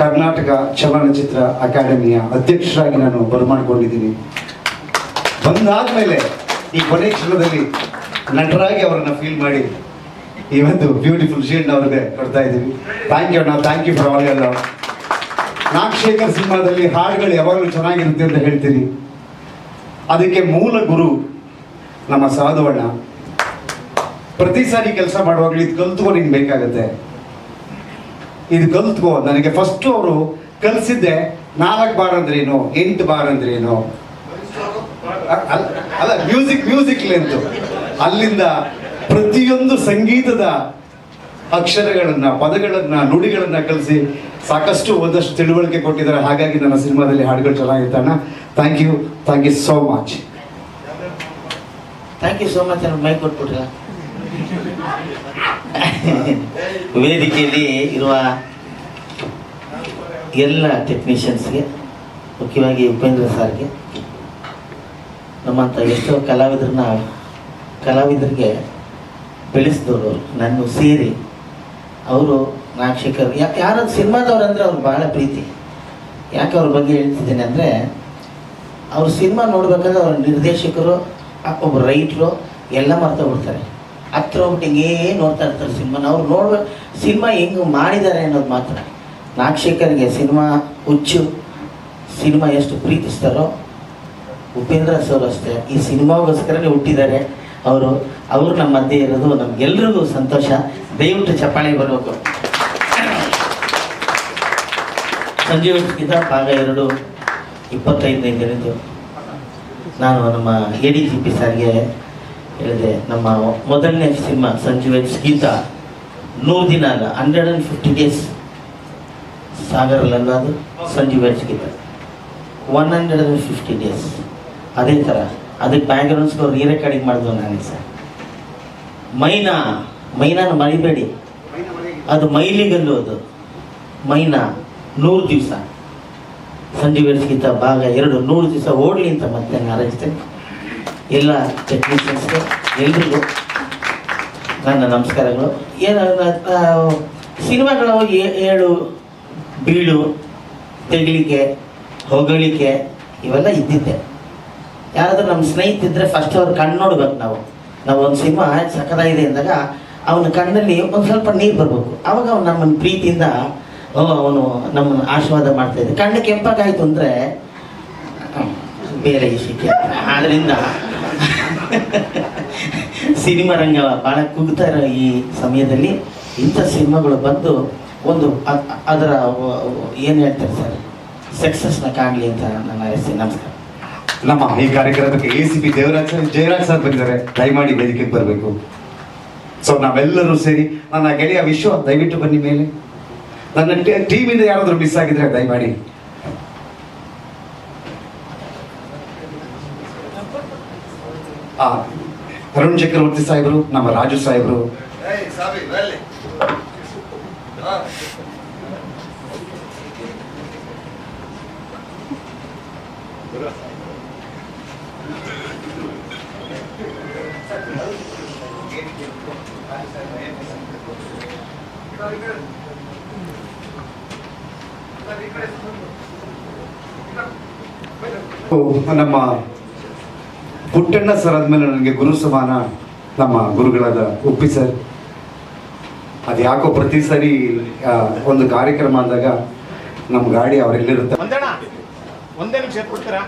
ಕರ್ನಾಟಕ ಚಲನಚಿತ್ರ ಅಕಾಡೆಮಿಯ ಅಧ್ಯಕ್ಷರಾಗಿ ನಾನು ಬರಮಾಡಿಕೊಂಡಿದ್ದೀನಿ. ಬಂದಾದ ಮೇಲೆ ಈ ಕೊನೆ ಕ್ಷಣದಲ್ಲಿ ನಟರಾಗಿ ಅವರನ್ನು ಫೀಲ್ ಮಾಡಿ ಈ ಒಂದು ಬ್ಯೂಟಿಫುಲ್ ಶೀಲ್ಡ್ ಅವ್ರಿಗೆ ಕೊಡ್ತಾ ಇದ್ದೀವಿ. ಥ್ಯಾಂಕ್ ಯು ಅಣ್ಣ ಥ್ಯಾಂಕ್ ಯು ಫಾರ್ ಆಲ್ ಎಲ್ಲ ನಾಗಶೇಖರ್ ಸಿನಿಮಾದಲ್ಲಿ ಹಾಡುಗಳು ಯಾವಾಗಲೂ ಚೆನ್ನಾಗಿರುತ್ತೆ ಅಂತ ಹೇಳ್ತೀನಿ. ಅದಕ್ಕೆ ಮೂಲ ಗುರು ನಮ್ಮ ಸಾಧುವಣ್ಣ ಪ್ರತಿ ಸಾರಿ ಕೆಲಸ ಮಾಡುವಾಗಲೂ ಇದು ಕಲ್ತ್ಕೋ ನಿಂಗೆ ಬೇಕಾಗತ್ತೆ. ಇದು ಕಲ್ತ್ಕೋ. ನನಗೆ ಫಸ್ಟ್ ಅವರು ಕಲಿಸಿದ್ದೆ, ನಾಲ್ಕು ಬಾರ್ ಅಂದ್ರೇನು, ಎಂಟು ಬಾರ್ ಅಂದ್ರೇನು. ಅಲ್ಲ ಮ್ಯೂಸಿಕ್ ಮ್ಯೂಸಿಕ್ ಲೆಂತು ಅಲ್ಲಿಂದ ಪ್ರತಿಯೊಂದು ಸಂಗೀತದ ಅಕ್ಷರಗಳನ್ನ, ಪದಗಳನ್ನ, ನುಡಿಗಳನ್ನ ಕಲಿಸಿ ಸಾಕಷ್ಟು ಒಂದಷ್ಟು ತಿಳುವಳಿಕೆ ಕೊಟ್ಟಿದ್ದಾರೆ. ಹಾಗಾಗಿ ನನ್ನ ಸಿನಿಮಾದಲ್ಲಿ ಹಾಡುಗಳು ಚೆನ್ನಾಗಿತ್ತು thank you thank you so much thank you so much mic ಕೊಟ್ಬಿಟ್ರ. ವೇದಿಕೆಯಲ್ಲಿ ಇರುವ ಎಲ್ಲ ಟೆಕ್ನಿಷಿಯನ್ಸ್ಗೆ ಮುಖ್ಯವಾಗಿ ಉಪೇಂದ್ರ ಸಾರ್ಗೆ ನಮ್ಮಂಥ ಎಷ್ಟೋ ಕಲಾವಿದ್ರನ್ನ ಕಲಾವಿದರಿಗೆ ಬೆಳೆಸಿದವರು ನನ್ನ ಸೇರಿ ಅವರು ನಾಗಶೇಖರ್, ಯಾಕೆ ಯಾರು ಸಿನಿಮಾದವ್ರು ಅಂದರೆ ಅವ್ರು ಭಾಳ ಪ್ರೀತಿ. ಯಾಕೆ ಅವ್ರ ಬಗ್ಗೆ ಹೇಳ್ತಿದ್ದೀನಿ ಅಂದರೆ, ಅವ್ರ ಸಿನಿಮಾ ನೋಡ್ಬೇಕಂದ್ರೆ ಅವ್ರ ನಿರ್ದೇಶಕರು ಒಬ್ಬ ರೈಟ್ರು ಎಲ್ಲ ಮರ್ತಾ ಬಿಡ್ತಾರೆ ಹತ್ರ ಹೋಗ್ಬಿಟ್ಟು ಹಿಂಗೇ ನೋಡ್ತಾ ಇರ್ತಾರೆ ಸಿನಿಮಾನ. ಅವ್ರು ನೋಡ್ಬೇಕು ಸಿನಿಮಾ ಹೆಂಗೆ ಮಾಡಿದ್ದಾರೆ ಅನ್ನೋದು ಮಾತ್ರ. ನಾಗಶೇಖರ್ಗೆ ಸಿನಿಮಾ ಹುಚ್ಚು. ಸಿನಿಮಾ ಎಷ್ಟು ಪ್ರೀತಿಸ್ತಾರೋ. ಉಪೇಂದ್ರ ಸರ್ ಅಷ್ಟೇ. ಈ ಸಿನಿಮಾಗೋಸ್ಕರನೇ ಹುಟ್ಟಿದ್ದಾರೆ ಅವರು. ಅವರು ನಮ್ಮ ಮಧ್ಯೆ ಇರೋದು ನಮ್ಗೆಲ್ರಿಗೂ ಸಂತೋಷ. ದಯವಿಟ್ಟು ಚಪ್ಪಾಳೆ ಬರಬೇಕು. ಸಂಜೀವ್ ಗೀತಾ ಭಾಗ ಎರಡು. ಇಪ್ಪತ್ತೈದನೇ ದಿನದ್ದು. ನಾನು ನಮ್ಮ ಎ ಡಿ ಜಿ ಪಿ ಸರ್ಗೆ ಹೇಳಿದೆ, ನಮ್ಮ ಮೊದಲನೇ ಸಿನಿಮಾ ಸಂಜೀವ್ ಗೀತ ನೂರು ದಿನ ಅಲ್ಲ ಹಂಡ್ರೆಡ್ ಆ್ಯಂಡ್ ಫಿಫ್ಟಿ ಡೇಸ್. ಸಾಗರಲ್ಲ ಅದು, Sanjeev Geetha. One hundred and fifty days. ಅದೇ ಥರ, ಅದಕ್ಕೆ ಬ್ಯಾಕ್ಗ್ರೌಂಡ್ ಸ್ಕೋರ್ ರೀ ರೆಕಾರ್ಡಿಂಗ್ ಮಾಡಿದ್ವು ನಾನು ಸರ್. ಮೈನಾ, ಮೈನಾನ ಮರಿಬೇಡಿ. ಅದು ಮೈಲಿಗಲ್ಲು ಅದು. ಮೈನಾ, ನೂರು ದಿವಸ. ಸಂಜೀವ್ ಗೀತ ಭಾಗ ಎರಡು, ನೂರು ದಿವಸ ಓಡಲಿ ಅಂತ ಮತ್ತೆ ನಾನು ಎಲ್ಲ ಟೆಕ್ನಿಷಿಯನ್ಸ್ಗೆ ಎಲ್ರಿಗೂ ನನ್ನ ನಮಸ್ಕಾರಗಳು. ಏನು ಸಿನಿಮಾಗಳು ಏಳು, ಬೀಳು, ತೆಗಿಲಿಕ್ಕೆ, ಹೊಗಳಿಕೆ, ಇವೆಲ್ಲ ಇದ್ದಿದ್ದೆ. ಯಾರಾದರೂ ನಮ್ಮ ಸ್ನೇಹಿತಿದ್ರೆ ಫಸ್ಟ್ ಅವ್ರ ಕಣ್ಣು ನೋಡ್ಬೇಕು ನಾವು. ನಾವು ಒಂದು ಸಿನಿಮಾ ಸಕ್ಕದಾಗಿದೆ ಅಂದಾಗ ಅವನ ಕಣ್ಣಲ್ಲಿ ಒಂದು ಸ್ವಲ್ಪ ನೀರು ಬರಬೇಕು. ಅವಾಗ ಅವನು ನಮ್ಮನ್ನು ಪ್ರೀತಿಯಿಂದ ಅವನು ನಮ್ಮನ್ನು ಆಶೀರ್ವಾದ ಮಾಡ್ತಾಯಿದ್ದೆ ಕಣ್ಣು ಕೆಂಪಾಗಾಯಿತು ಅಂದರೆ, ಬೇರೆ ವಿಷಯಕ್ಕೆ ಆದ್ರಿಂದ ಸಿನಿಮಾ ರಂಗ ಭಾಳ ಕುಗ್ತಾ ಈ ಸಮಯದಲ್ಲಿ ಇಂಥ ಸಿನಿಮಾಗಳು ಬಂದು ಒಂದು ಅದರ ಏನು ಹೇಳ್ತಾರೆ ಸರ್? ಸಕ್ಸಸ್ನ ಕಾಣಲಿ ಅಂತ ನನ್ನ ಹೆಸರು ನಮಸ್ಕಾರ. ನಮ್ಮ ಈ ಕಾರ್ಯಕ್ರಮಕ್ಕೆ A C P Devaraj sir Jayaraj sir ಬಂದಿದ್ದಾರೆ. ದಯಮಾಡಿ ವೇದಿಕೆಗೆ ಬರಬೇಕು. ಸೊ ನಾವೆಲ್ಲರೂ ಸೇರಿ ನನ್ನ ಗೆಳೆಯ ವಿಶ್ವ, ದಯವಿಟ್ಟು ಬನ್ನಿ ಮೇಲೆ. ನನ್ನ ಟೀಮಿಂದ ಯಾರಾದರೂ ಮಿಸ್ ಆಗಿದ್ರೆ ದಯಮಾಡಿ. ಆ ಅರುಣ್ ಚಕ್ರವರ್ತಿ ಸಾಹೇಬರು ನಮ್ಮ ರಾಜು ಸಾಹೇಬರು ನಮ್ಮ ಪುಟ್ಟಣ್ಣ ಸರ್ ಆದ್ಮೇಲೆ ನನಗೆ ಗುರು ಸಮಾನ ನಮ್ಮ ಗುರುಗಳಾದ ಉಪ್ಪಿ ಸರ್. ಅದು ಯಾಕೋ ಪ್ರತಿ ಸರಿ ಒಂದು ಕಾರ್ಯಕ್ರಮ ಅಂದಾಗ ನಮ್ಮ ಗಾಡಿ ಅವರೆಲ್ಲಿರುತ್ತೆ ಒಂದೇ ನಿಮಿಷ ಕೊಡ್ತೀರಾ